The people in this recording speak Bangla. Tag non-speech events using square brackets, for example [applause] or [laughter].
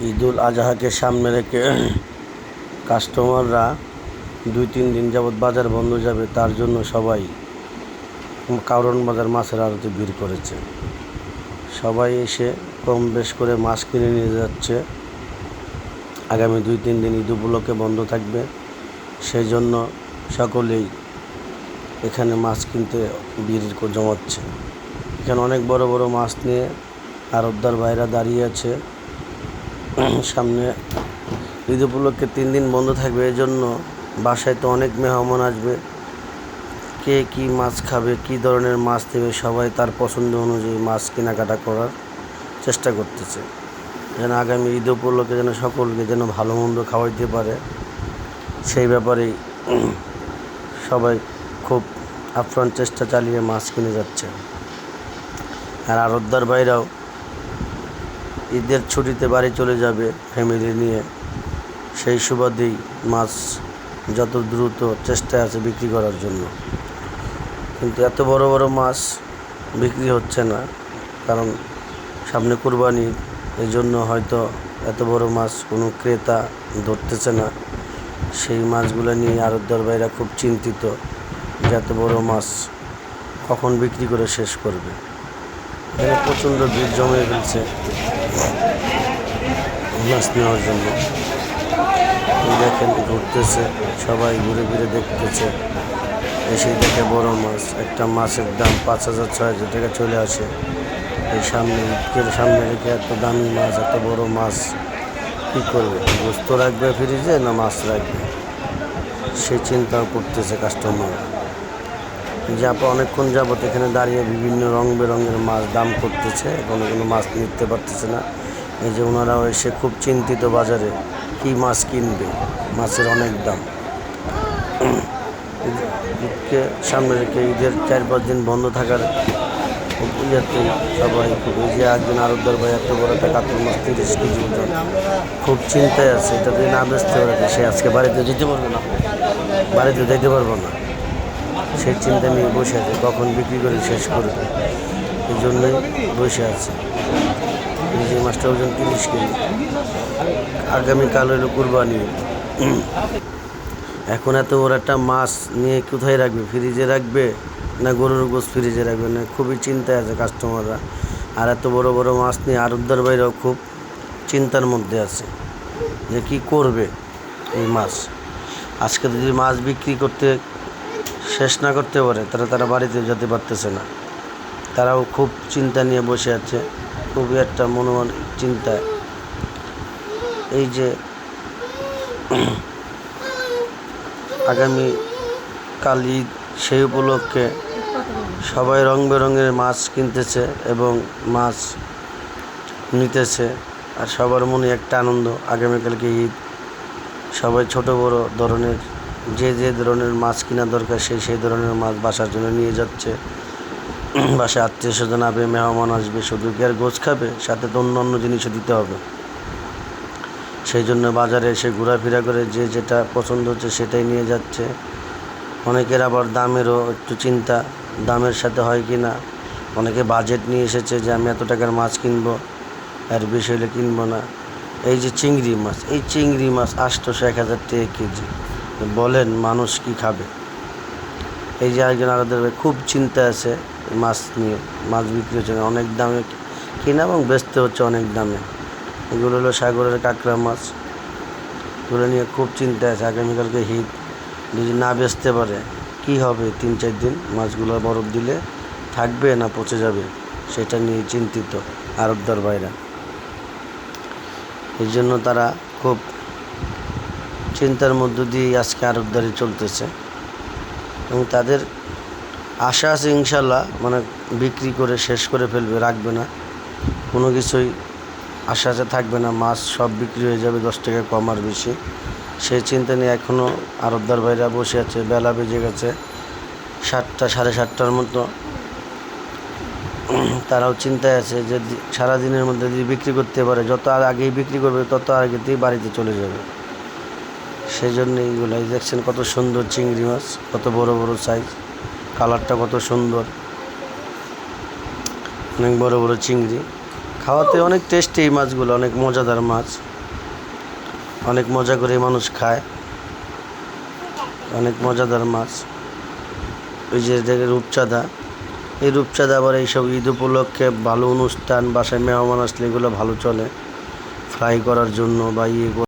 ঈদুল আজহাকে সামনে রেখে কাস্টমাররা দুই, তিন দিন যাবৎ বাজার বন্ধ যাবে, তার জন্য সবাই কারণ বাজার মাছের আড়তে ভিড় করেছে। সবাই এসে কম বেশ করে মাছ কিনে নিয়ে যাচ্ছে। আগামী দুই, তিন দিন ঈদ উপলক্ষে বন্ধ থাকবে। সেই জন্য সকলেই এখানে মাছ কিনতে ভিড় জমাচ্ছে। এখানে অনেক বড় বড় মাছ নিয়ে আরবদার ভাইরা দাঁড়িয়ে আছে। সামনে ঈদ উপলক্ষে তিন দিন বন্ধ থাকবে এই জন্য বাসায় তো অনেক মেহমান আসবে। কে কী মাছ খাবে, কী ধরনের মাছ দেবে, সবাই তার পছন্দ অনুযায়ী মাছ কেনাকাটা করার চেষ্টা করতেছে। যেন আগামী ঈদ উপলক্ষে যেন সকলকে যেন ভালো মন্দ খাওয়াইতে পারে, সেই ব্যাপারেই সবাই খুব আপ্রাণ চেষ্টা চালিয়ে মাছ কিনে যাচ্ছে। আর আরবদার ভাইরাও ঈদের ছুটিতে বাড়ি চলে যাবে ফ্যামিলি নিয়ে। সেই সুবাদেই মাছ যত দ্রুত চেষ্টায় আছে বিক্রি করার জন্য। কিন্তু এত বড় বড় মাছ বিক্রি হচ্ছে না, কারণ সামনে কুরবানি এই জন্য হয়তো এত বড় মাছ কোনো ক্রেতা ধরতেছে না। সেই মাছগুলো নিয়ে আরবদার ভাইরা খুব চিন্তিত যে এত বড় মাছ কখন বিক্রি করে শেষ করবে। এখানে প্রচণ্ড ভিড় জমে ফেলছে মাছ নেওয়ার জন্য। দেখেন ঘুরতেছে, সবাই ঘুরে ঘুরে দেখতেছে। এসে দেখে বড় মাছ, একটা মাছের দাম পাঁচ হাজার, ছয় হাজার টাকা চলে আসে। এই সামনে সামনে রেখে এত দামি মাছ, এত বড় মাছ, কী করবে? গোস্ত রাখবে ফ্রিজে না মাছ রাখবে? সে চিন্তাও করতেছে কাস্টমার যে আপা অনেকক্ষণ যাবত এখানে দাঁড়িয়ে বিভিন্ন রং বেরঙের মাছ দাম করতেছে কোনো কোনো মাছ নিতে পারতেছে না। এই যে ওনারাও এসে খুব চিন্তিত বাজারে কি মাছ কিনবে, মাছের অনেক দাম। ঈদকে সামনে রেখে ঈদের চার পাঁচ দিন বন্ধ থাকার ইয়েতে সবাই খুব এই যে একজন আরবদার ভাই, এত বড় একটা কাতল মাছ, তিরিশ কেজি ওজন। খুব চিন্তায় আছে, এটা যদি না বেচতে পারে, সে আজকে বাড়িতে যেতে পারবে না। বাড়িতে যেতে পারব না। সেই চিন্তা নিয়ে বসে আছে, কখন বিক্রি করে শেষ করবে? এই জন্যই বসে আছে। যে মাছটা ওজন তিরিশ কেজি। আগামীকাল হলো কুরবানি। এখন এত বড় একটা মাছ নিয়ে কোথায় রাখবে? ফ্রিজে রাখবে না গরুর গোস ফ্রিজে রাখবে? না, খুবই চিন্তায় আছে কাস্টমাররা আর এত বড় বড় মাছ নিয়ে আরবদার বাইরেও খুব চিন্তার মধ্যে আছে যে কি করবে এই মাছ? আজকে যদি মাছ বিক্রি করতে শেষ না করতে পারে তারা তারা বাড়িতে যেতে পারতেছে না। তারাও খুব চিন্তা নিয়ে বসে আছে, খুবই একটা মনোমান চিন্তায় এই যে আগামী কাল ঈদ, সেই উপলক্ষে সবাই রং বেরঙের মাছ কিনতেছে এবং মাছ নিতেছে, আর সবার মনে একটা আনন্দ, আগামীকালকে ঈদ। সবাই ছোট বড় ধরনের যে যে ধরনের মাছ কেনা দরকার, সেই সেই ধরনের মাছ বাসার জন্য নিয়ে যাচ্ছে। [clears throat] বাসায় আত্মীয় স্বজন আসবে, মেহমান আসবে, শুধু কি আর গোছ খাবে? সাথে তো অন্য অন্য জিনিসও দিতে হবে। সেই জন্য বাজারে এসে ঘোরাফেরা করে যে যেটা পছন্দ হচ্ছে সেটাই নিয়ে যাচ্ছে। অনেকের আবার দামেরও একটু চিন্তা, দামের সাথে হয় কি না? অনেকে বাজেট নিয়ে এসেছে যে আমি এত টাকার মাছ কিনবো আর বেশি হলে কিনবো না। এই যে চিংড়ি মাছ, এই চিংড়ি মাছ আটশোশো এক হাজার টাকা কেজি। বলেন মানুষ কি খাবে? এই যে একজন আলাদা খুব চিন্তা আছে মাছ নিয়ে, মাছ বিক্রি হচ্ছে অনেক দামে কিনা এবং বেচতে হচ্ছে অনেক দামে। এগুলো হলো সাগরের কাঁকড়া মাছ। এগুলো নিয়ে খুব চিন্তা আছে, আগামীকালকে হিট। যদি না বেচতে পারে, কি হবে তিন চার দিন? মাছগুলো বরফ দিলে থাকবে না পচে যাবে? সেটা নিয়ে চিন্তিত আরবদার বাইরা এই জন্য তারা খুব চিন্তার মধ্য দিয়ে আজকে আরবদারি চলতেছে। এবং তাদের আশা আছে ইনশাল্লাহ মানে বিক্রি করে শেষ করে ফেলবে, রাখবে না। কোনো কিছুই আশা আছে, থাকবে না। মাছ সব বিক্রি হয়ে যাবে, দশ টাকা কম আর বেশি। সেই চিন্তা নিয়ে এখনও আরবদার ভাইরা বসে আছে, বেলা বেজে গেছে সাতটা, সাড়ে সাতটার মতো। তারাও চিন্তায় আছে যে সারাদিনের মধ্যে যদি বিক্রি করতে পারে, যত আগেই বিক্রি করবে, তত আগেতেই বাড়িতে চলে যাবে। সেই জন্য এইগুলো এই দেখছেন, কত সুন্দর চিংড়ি মাছ, কত বড় বড় সাইজ কালারটা কত সুন্দর। অনেক বড় বড় চিংড়ি। খাওয়াতে অনেক টেস্টি এই মাছগুলো, অনেক মজাদার মাছ। অনেক মজা করে মানুষ খায়। অনেক মজাদার মাছ। ওই যে রূপচাঁদা, এই রূপচাঁদা আবার এইসব ঈদ উপলক্ষে ভালো অনুষ্ঠান, বাসায় মেহমান আসলে এগুলো ভালো চলে। ফ্রাই করার জন্য বা ইয়ে